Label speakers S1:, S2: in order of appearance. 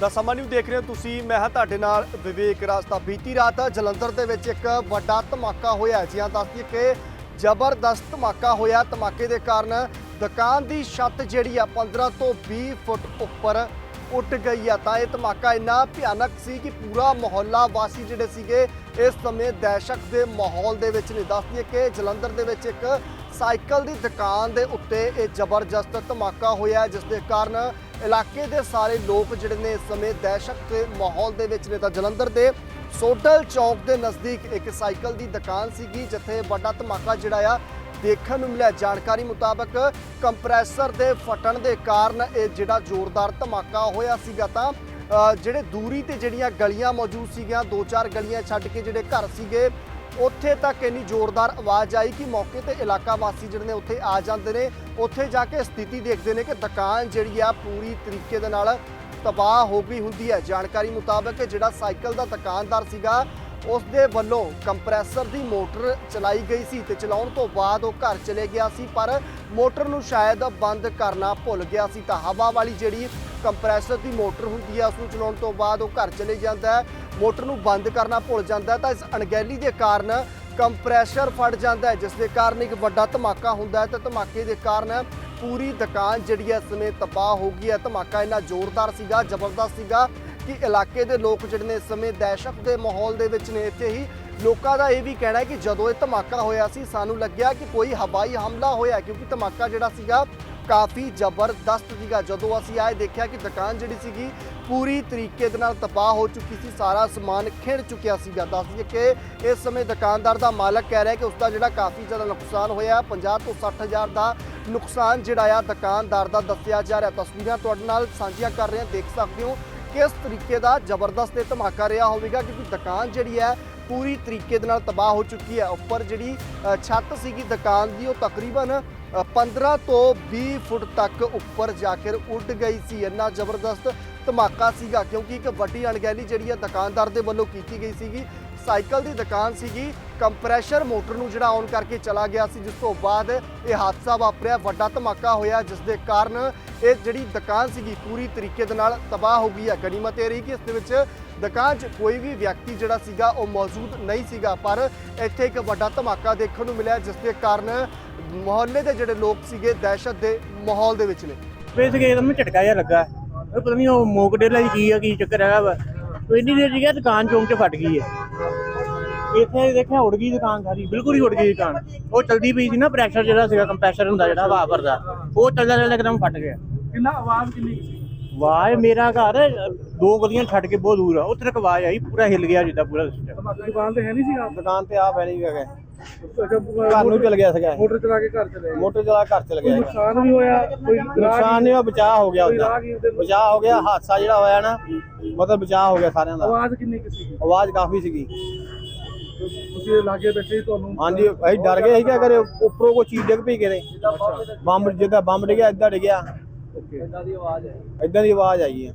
S1: ਦਾ ਸਮਾਂ ਨਿਊ ਦੇਖ ਰਹੇ ਹੋ ਤੁਸੀਂ। ਮੈਂ ਹਾਂ ਤੁਹਾਡੇ ਨਾਲ ਵਿਵੇਕ ਰਾਸਤਾ ਬੀਤੀ ਰਾਤ ਜਲੰਧਰ ਦੇ ਵਿੱਚ ਇੱਕ ਵੱਡਾ ਧਮਾਕਾ ਹੋਇਆ ਜੀ ਹਾਂ ਦੱਸਦੀ ਕਿ ਜ਼ਬਰਦਸਤ ਧਮਾਕਾ ਹੋਇਆ ਧਮਾਕੇ ਦੇ ਕਾਰਨ ਦੁਕਾਨ ਦੀ ਛੱਤ ਜਿਹੜੀ ਆ 15 ਤੋਂ 20 ਫੁੱਟ ਉੱਪਰ ਉੱਟ ਗਈ ਆ। ਤਾਂ ਇਹ ਧਮਾਕਾ ਇੰਨਾ ਭਿਆਨਕ ਸੀ ਕਿ ਪੂਰਾ ਮੁਹੱਲਾ ਵਾਸੀ ਜਿਹੜੇ ਸੀਗੇ, ਇਸ ਸਮੇਂ ਦਹਿਸ਼ਤ ਦੇ ਮਾਹੌਲ ਦੇ ਵਿੱਚ ਨੇ। ਦੱਸਦੀ ਕਿ ਜਲੰਧਰ ਦੇ ਵਿੱਚ ਇੱਕ ਸਾਈਕਲ ਦੀ ਦੁਕਾਨ ਦੇ ਉੱਤੇ ਇਹ ਜ਼ਬਰਦਸਤ ਧਮਾਕਾ ਹੋਇਆ ਜਿਸ ਦੇ ਕਾਰਨ ਇਲਾਕੇ ਦੇ ਸਾਰੇ ਲੋਕ ਜਿਹੜੇ ਨੇ ਇਸ ਸਮੇਂ ਦਹਿਸ਼ਤ ਦੇ ਮਾਹੌਲ ਦੇ ਵਿੱਚ ਨੇ ਤਾਂ ਜਲੰਧਰ ਦੇ ਸੋਡਲ ਚੌਕ ਦੇ ਨਜ਼ਦੀਕ ਇੱਕ ਸਾਈਕਲ ਦੀ ਦੁਕਾਨ ਸੀਗੀ, ਜਿੱਥੇ ਵੱਡਾ ਧਮਾਕਾ ਜਿਹੜਾ ਆ ਦੇਖਣ ਨੂੰ ਮਿਲਿਆ। ਜਾਣਕਾਰੀ ਮੁਤਾਬਕ ਕੰਪਰੈਸਰ ਦੇ ਫਟਣ ਦੇ ਕਾਰਨ ਇਹ ਜਿਹੜਾ ਜ਼ੋਰਦਾਰ ਧਮਾਕਾ ਹੋਇਆ ਸੀਗਾ ਤਾਂ ਜਿਹੜੇ ਦੂਰੀ ਤੇ ਜਿਹੜੀਆਂ ਗਲੀਆਂ ਮੌਜੂਦ ਸੀਗੀਆਂ, ਦੋ ਚਾਰ ਗਲੀਆਂ ਛੱਡ ਕੇ ਜਿਹੜੇ ਘਰ ਸੀਗੇ ਉੱਥੇ ਤੱਕ ਇੰਨੀ ਜ਼ੋਰਦਾਰ ਆਵਾਜ਼ ਆਈ ਕਿ ਮੌਕੇ ਤੇ ਇਲਾਕਾ ਵਾਸੀ ਜਿਹੜੇ ਨੇ ਉੱਥੇ ਆ ਜਾਂਦੇ ਨੇ। ਉੱਥੇ ਜਾ ਕੇ ਸਥਿਤੀ ਦੇਖਦੇ ਨੇ ਕਿ ਦੁਕਾਨ ਜਿਹੜੀ ਆ ਪੂਰੀ ਤਰੀਕੇ ਦੇ ਨਾਲ ਤਬਾਹ ਹੋ ਗਈ ਹੁੰਦੀ ਹੈ। ਜਾਣਕਾਰੀ ਮੁਤਾਬਕ ਜਿਹੜਾ ਸਾਈਕਲ ਦਾ ਦੁਕਾਨਦਾਰ ਸੀਗਾ ਉਸ ਦੇ ਵੱਲੋਂ ਕੰਪਰੈਸਰ ਦੀ ਮੋਟਰ ਚਲਾਈ ਗਈ ਸੀ ਤੇ ਚਲਾਉਣ ਤੋਂ ਬਾਅਦ ਉਹ ਘਰ ਚਲੇ ਗਿਆ ਸੀ, ਪਰ ਮੋਟਰ ਨੂੰ ਸ਼ਾਇਦ ਬੰਦ ਕਰਨਾ ਭੁੱਲ ਗਿਆ ਸੀ। ਤਾਂ ਹਵਾ ਵਾਲੀ ਜਿਹੜੀ ਕੰਪਰੈਸਰ ਦੀ ਮੋਟਰ ਹੁੰਦੀ ਹੈ ਉਸ ਨੂੰ ਚਲਾਉਣ ਤੋਂ ਬਾਅਦ ਉਹ ਘਰ ਚਲੇ ਜਾਂਦਾ ਹੈ। ਮੋਟਰ ਨੂੰ ਬੰਦ ਕਰਨਾ ਭੁੱਲ ਜਾਂਦਾ ਤਾਂ ਇਸ ਅਣਗਹਿਲੀ ਦੇ ਕਾਰਨ ਕੰਪਰੈਸਰ ਫਟ ਜਾਂਦਾ ਜਿਸ ਦੇ ਕਾਰਨ ਇੱਕ ਵੱਡਾ ਧਮਾਕਾ ਹੁੰਦਾ ਹੈ ਤੇ ਧਮਾਕੇ ਦੇ ਕਾਰਨ ਪੂਰੀ ਦੁਕਾਨ ਜਿਹੜੀ ਹੈ ਸਮੇਂ ਤਬਾਹ ਹੋ ਗਈ ਹੈ। ਧਮਾਕਾ ਇੰਨਾ ਜ਼ੋਰਦਾਰ ਸੀਗਾ, ਜ਼ਬਰਦਸਤ ਸੀਗਾ ਕਿ ਇਲਾਕੇ ਦੇ ਲੋਕ ਜਿਹੜੇ ਨੇ, ਇਸ ਸਮੇਂ ਦਹਿਸ਼ਤ ਦੇ ਮਾਹੌਲ ਦੇ ਵਿੱਚ ਨੇ। ਇੱਥੇ ਹੀ ਲੋਕਾਂ ਦਾ ਇਹ ਵੀ ਕਹਿਣਾ ਹੈ ਕਿ ਜਦੋਂ ਇਹ ਧਮਾਕਾ ਹੋਇਆ ਸੀ, ਸਾਨੂੰ ਲੱਗਿਆ ਕਿ ਕੋਈ ਹਵਾਈ ਹਮਲਾ ਹੋਇਆ ਕਿਉਂਕਿ ਧਮਾਕਾ ਜਿਹੜਾ ਸੀਗਾ ਕਾਫੀ ਜ਼ਬਰਦਸਤ ਸੀਗਾ। ਜਦੋਂ ਅਸੀਂ ਆਏ ਦੇਖਿਆ ਕਿ ਦੁਕਾਨ ਜਿਹੜੀ ਸੀਗੀ, ਪੂਰੀ ਤਰੀਕੇ ਦੇ ਨਾਲ ਤਬਾਹ ਹੋ ਚੁੱਕੀ ਸੀ। ਸਾਰਾ ਸਮਾਨ ਖਿੰਡ ਚੁੱਕਿਆ ਸੀਗਾ। ਦੱਸ ਦਈਏ ਕਿ ਇਸ ਸਮੇਂ ਦੁਕਾਨਦਾਰ ਦਾ ਮਾਲਕ ਕਹਿ ਰਿਹਾ ਕਿ ਉਸ ਦਾ ਜਿਹੜਾ ਕਾਫੀ ਜ਼ਿਆਦਾ ਨੁਕਸਾਨ ਹੋਇਆ 50 ਤੋਂ 60 ਹਜ਼ਾਰ ਦਾ ਨੁਕਸਾਨ ਜਿਹੜਾ ਆ ਦੁਕਾਨਦਾਰ ਦਾ ਦੱਸਿਆ ਜਾ ਰਿਹਾ। ਤਸਵੀਰਾਂ ਤੁਹਾਡੇ ਨਾਲ ਸਾਂਝੀਆਂ ਕਰ ਰਹੇ ਹਾਂ। ਦੇਖ ਸਕਦੇ ਹੋ ਕਿਸ ਤਰੀਕੇ ਦਾ ਜ਼ਬਰਦਸਤ ਇਹ ਧਮਾਕਾ ਰਿਹਾ ਹੋਵੇਗਾ, ਕਿਉਂਕਿ ਦੁਕਾਨ ਜਿਹੜੀ ਹੈ, ਪੂਰੀ ਤਰੀਕੇ ਦੇ ਨਾਲ ਤਬਾਹ ਹੋ ਚੁੱਕੀ ਹੈ। ਉੱਪਰ ਜਿਹੜੀ ਛੱਤ ਸੀਗੀ ਦੁਕਾਨ ਦੀ, ਉਹ ਤਕਰੀਬਨ 15 ਤੋਂ 20 ਫੁੱਟ ਤੱਕ ਉੱਪਰ ਜਾ ਕੇ ਉੱਡ ਗਈ ਸੀ। ਇੰਨਾ ਜ਼ਬਰਦਸਤ ਧਮਾਕਾ ਸੀਗਾ, ਕਿਉਂਕਿ ਇੱਕ ਵੱਡੀ ਅਣਗਹਿਲੀ ਜਿਹੜੀ ਹੈ ਦੁਕਾਨਦਾਰ ਦੇ ਵੱਲੋਂ ਕੀਤੀ ਗਈ ਸੀਗੀ। ਸਾਈਕਲ ਦੀ ਦੁਕਾਨ ਸੀਗੀ। ਕੰਪਰੈਸ਼ਰ ਮੋਟਰ ਨੂੰ ਜਿਹੜਾ ਔਨ ਕਰਕੇ ਚਲਾ ਗਿਆ ਸੀ, ਜਿਸ ਤੋਂ ਬਾਅਦ ਇਹ ਹਾਦਸਾ ਵਾਪਰਿਆ। ਵੱਡਾ ਧਮਾਕਾ ਹੋਇਆ, ਜਿਸ ਦੇ ਕਾਰਨ ਇਹ ਜਿਹੜੀ ਦੁਕਾਨ ਸੀਗੀ, ਪੂਰੀ ਤਰੀਕੇ ਦੇ ਨਾਲ ਤਬਾਹ ਹੋ ਗਈ ਹੈ। ਗਨੀਮਤ ਇਹ ਰਹੀ ਕਿ ਇਸ ਦੇ ਵਿੱਚ ਦੁਕਾਨ 'ਚ ਕੋਈ ਵੀ ਵਿਅਕਤੀ ਜਿਹੜਾ ਸੀਗਾ, ਉਹ ਮੌਜੂਦ ਨਹੀਂ ਸੀਗਾ। ਪਰ ਇੱਥੇ ਇੱਕ ਵੱਡਾ ਧਮਾਕਾ ਦੇਖਣ ਨੂੰ ਮਿਲਿਆ, ਜਿਸ ਦੇ ਕਾਰਨ ਮੁਹੱਲੇ ਦੇ ਜਿਹੜੇ ਲੋਕ ਸੀਗੇ, ਦਹਿਸ਼ਤ ਦੇ ਮਾਹੌਲ ਦੇ ਵਿੱਚ ਨੇ।
S2: ਵੇਸ ਕੇ ਇਹਨੂੰ ਝਟਕਾ ਜਿਹਾ ਲੱਗਾ। ਉਹ ਪਤਾ ਨਹੀਂ ਉਹ ਮੋਕਡੇਲਾ ਦੀ ਕੀ ਆ, ਕੀ ਚੱਕਰ ਹੈਗਾ ਵਾ। ਇੰਨੀ ਦੇਰ ਜੀ ਦੁਕਾਨ ਚੌਂਕ 'ਚ ਫਟ ਗਈ ਹੈ। ਇੱਥੇ ਦੇਖਿਆ ਉੜ ਗਈ ਦੁਕਾਨ ਸਾਰੀ ਬਿਲਕੁਲ ਹੀ ਉੜ ਗਈ ਦੁਕਾਨ। ਉਹ ਚਲਦੀ ਪਈ ਸੀ ਨਾ ਪ੍ਰੈਸ਼ਰ ਜਿਹੜਾ ਸੀਗਾ ਕੰਪਰੈਸਰ ਹੁੰਦਾ ਜਿਹੜਾ ਹਵਾ ਭਰਦਾ ਉਹ ਚੱਲਦਾ ਚੱਲਦਾ ਇੱਕਦਮ ਫਟ ਗਿਆ।
S3: ਕਿੰਨਾ ਆਵਾਜ਼ ਕਿੰਨੀ ਕੁ ਸੀ?
S2: ਵਾਹ ਮੇਰਾ ਘਰ ਦੋ ਗਲੀਆਂ ਛੱਡ ਕੇ ਬਹੁਤ ਦੂਰ ਆ ਉੱਥੇ ਤੱਕ ਆਵਾਜ਼ ਆਈ ਪੂਰਾ ਹਿੱਲ ਗਿਆ ਜਿੱਦਾਂ ਪੂਰਾ ਸਿਸਟਮ
S3: ਦੁਕਾਨ ਤੇ ਹੈ ਨਹੀਂ ਸੀਗਾ?
S4: ਦੁਕਾਨ ਤੇ ਆ ਬੈਣੀ ਗਏ
S3: ਅੱਛਾ
S4: ਘਰ ਨੂੰ ਚਲ ਗਿਆ ਸੀਗਾ।
S3: ਮੋਟਰ ਚਲਾ ਕੇ ਘਰ ਚਲੇ
S4: ਮੋਟਰ ਚਲਾ ਘਰ ਚਲ ਗਿਆ।
S3: ਨੁਕਸਾਨ ਵੀ ਹੋਇਆ? ਕੋਈ
S4: ਨੁਕਸਾਨ ਨਹੀਂ ਹੋਇਆ ਬਚਾਅ ਹੋ ਗਿਆ ਉਹਦਾ। ਬਚਾਅ ਹੋ ਗਿਆ ਹਾਦਸਾ ਜਿਹੜਾ ਹੋਇਆ ਨਾ ਮਤਲਬ ਬਚਾਅ ਹੋ ਗਿਆ ਸਾਰਿਆਂ ਦਾ।
S3: ਆਵਾਜ਼ ਕਿੰਨੀ ਕੁ ਸੀ
S4: ਆਵਾਜ਼ ਕਾਫੀ ਸੀਗੀ।
S3: ਤੁਸੀਂ ਲਾਗੇ ਬੈਠੇ ਸੀ ਤੁਹਾਨੂੰ
S4: ਹਾਂਜੀ ਅਸੀਂ ਡਰ ਗਏ ਸੀ ਕਿ ਅਗਰ ਉੱਪਰੋਂ ਕੋਈ ਚੀਜ਼ ਡਿੱਗ ਪਈ ਕਿਤੇ ਬੰਬ ਜਿੱਦਾਂ ਬੰਬ ਡਿੱਗਿਆ ਏਦਾਂ ਡਿੱਗਿਆ।
S3: ਓਕੇ।
S4: ਏਦਾਂ ਦੀ ਆਵਾਜ਼ ਆਈ ਹੈ।